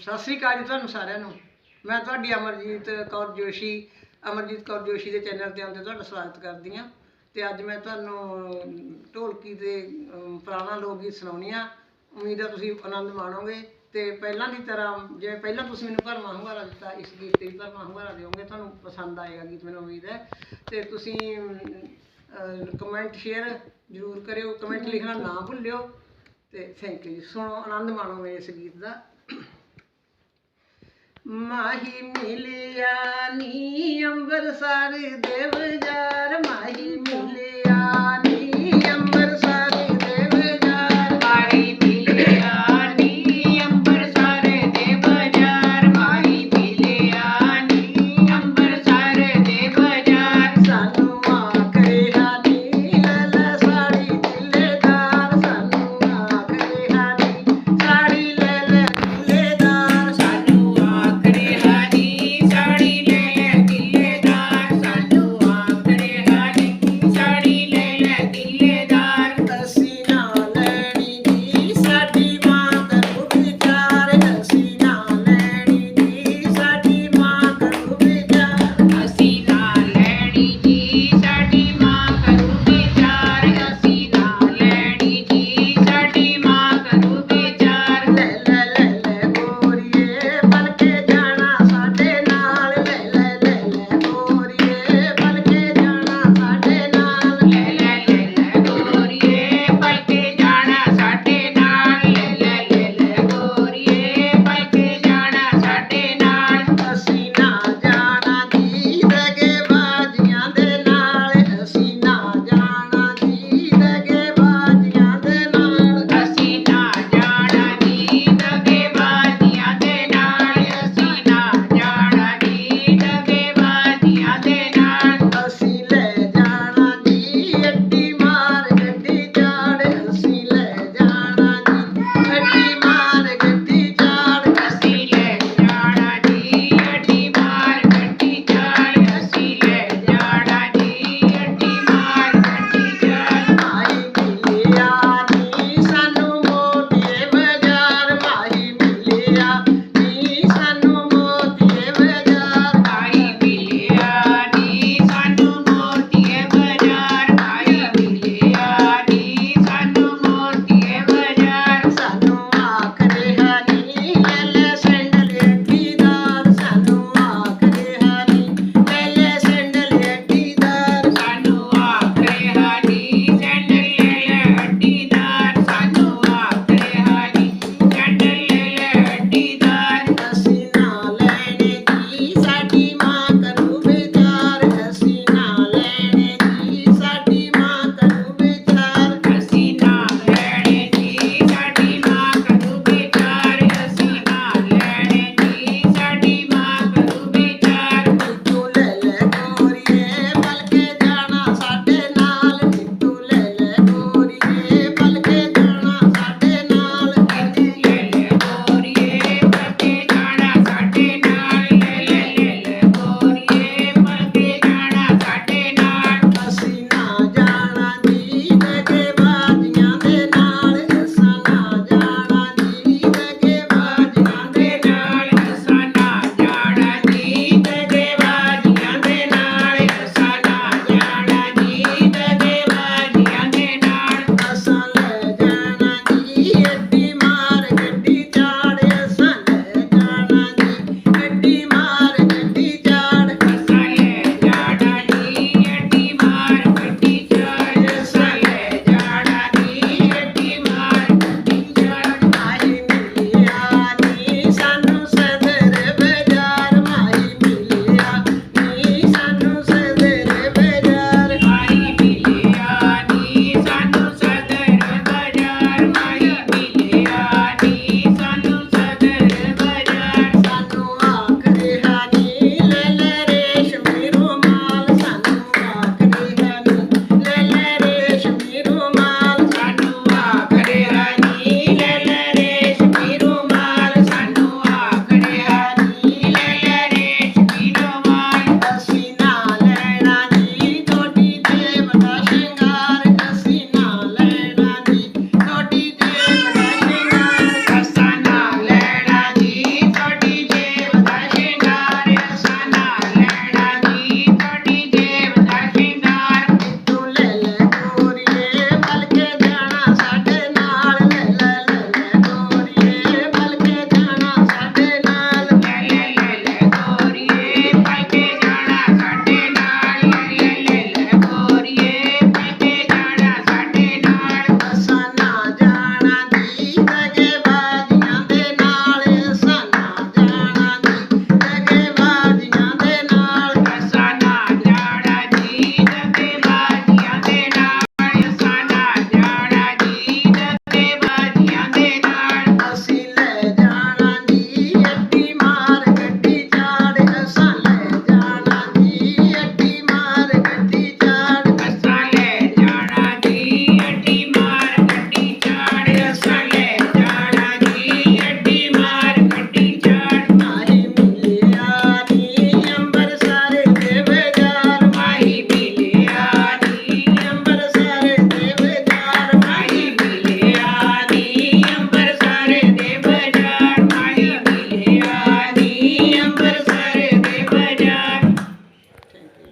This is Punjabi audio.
ਸਤਿ ਸ੍ਰੀ ਅਕਾਲ ਜੀ ਤੁਹਾਨੂੰ ਸਾਰਿਆਂ ਨੂੰ। ਮੈਂ ਤੁਹਾਡੀ ਅਮਰਜੀਤ ਕੌਰ ਜੋਸ਼ੀ, ਅਮਰਜੀਤ ਕੌਰ ਜੋਸ਼ੀ ਦੇ ਚੈਨਲ ਤੇ ਆਉਂਦੇ ਤੁਹਾਡਾ ਸਵਾਗਤ ਕਰਦੀ ਹਾਂ। ਤੇ ਅੱਜ ਮੈਂ ਤੁਹਾਨੂੰ ਢੋਲਕੀ ਦੇ ਪੁਰਾਣਾ ਲੋਕ ਗੀਤ ਸੁਣਾਉਣੀ ਆ। ਉਮੀਦ ਹੈ ਤੁਸੀਂ ਆਨੰਦ ਮਾਣੋਗੇ। ਤੇ ਪਹਿਲਾਂ ਦੀ ਤਰ੍ਹਾਂ, ਜਿਵੇਂ ਪਹਿਲਾਂ ਤੁਸੀਂ ਮੈਨੂੰ ਭਰਵਾਂ ਹੁੰਗਾਰਾ ਦਿੱਤਾ, ਇਸ ਗੀਤ ਤੇ ਵੀ ਭਰਵਾਂ ਹੁੰਗਾਰਾ ਦਿਓਗੇ, ਤੁਹਾਨੂੰ ਪਸੰਦ ਆਏਗਾ ਗੀਤ, ਮੈਨੂੰ ਉਮੀਦ ਹੈ। ਤੇ ਤੁਸੀਂ ਕਮੈਂਟ ਸ਼ੇਅਰ ਜ਼ਰੂਰ ਕਰਿਓ ਕਮੈਂਟ ਲਿਖਣਾ ਨਾ ਭੁੱਲਿਓ। ਤੇ ਥੈਂਕ ਯੂ ਜੀ। ਸੁਣੋ, ਆਨੰਦ ਮਾਣੋ ਮੇਰੇ ਇਸ ਗੀਤ ਦਾ। ਮਾਹੀ ਮਿਲਿਆ ਨੀ ਅੰਬਰਸਰ ਦੇ ਬਾਜ਼ਾਰ ਮਾਹੀ